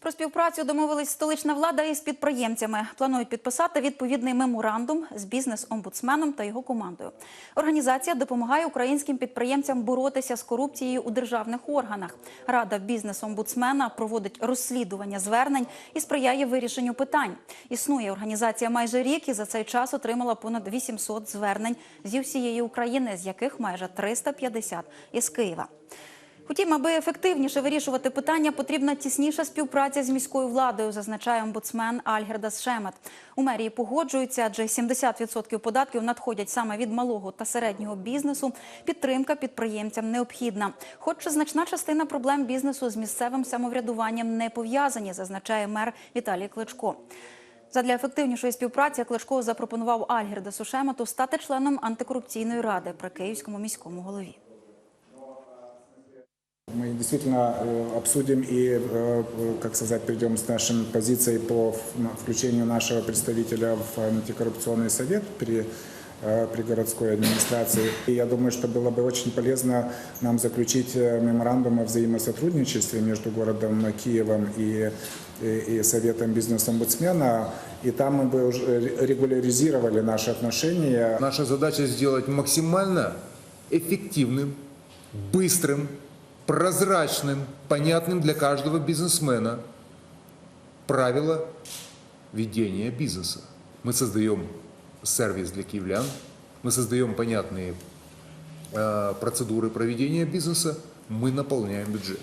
Про співпрацю домовились столична влада із підприємцями. Планують підписати відповідний меморандум з бізнес-омбудсменом та його командою. Організація допомагає українським підприємцям боротися з корупцією у державних органах. Рада бізнес-омбудсмена проводить розслідування звернень і сприяє вирішенню питань. Існує організація майже рік і за цей час отримала понад 800 звернень зі всієї України, з яких майже 350 із Києва. Втім, аби ефективніше вирішувати питання, потрібна тісніша співпраця з міською владою, зазначає омбудсмен Альгердас Шемет. У мерії погоджуються, адже 70% податків надходять саме від малого та середнього бізнесу. Підтримка підприємцям необхідна. Хоч значна частина проблем бізнесу з місцевим самоврядуванням не пов'язані, зазначає мер Віталій Кличко. Задля ефективнішої співпраці Кличко запропонував Альгердасу Шемету стати членом антикорупційної ради при Київському міському голові. Действительно э, обсудим и, э, как сказать, придем с нашей позицией по включению нашего представителя в антикоррупционный совет при э, при городской администрации. И я думаю, что было бы очень полезно нам заключить э, меморандум о взаимосотрудничестве между городом Киевом и, и, и Советом бизнес-омбудсмена. И там мы бы уже регуляризировали наши отношения. Наша задача сделать максимально эффективным, быстрым, прозрачным, понятным для каждого бизнесмена правила ведения бизнеса. Мы создаем сервис для киевлян, мы создаем понятные э, процедуры проведения бизнеса, мы наполняем бюджет.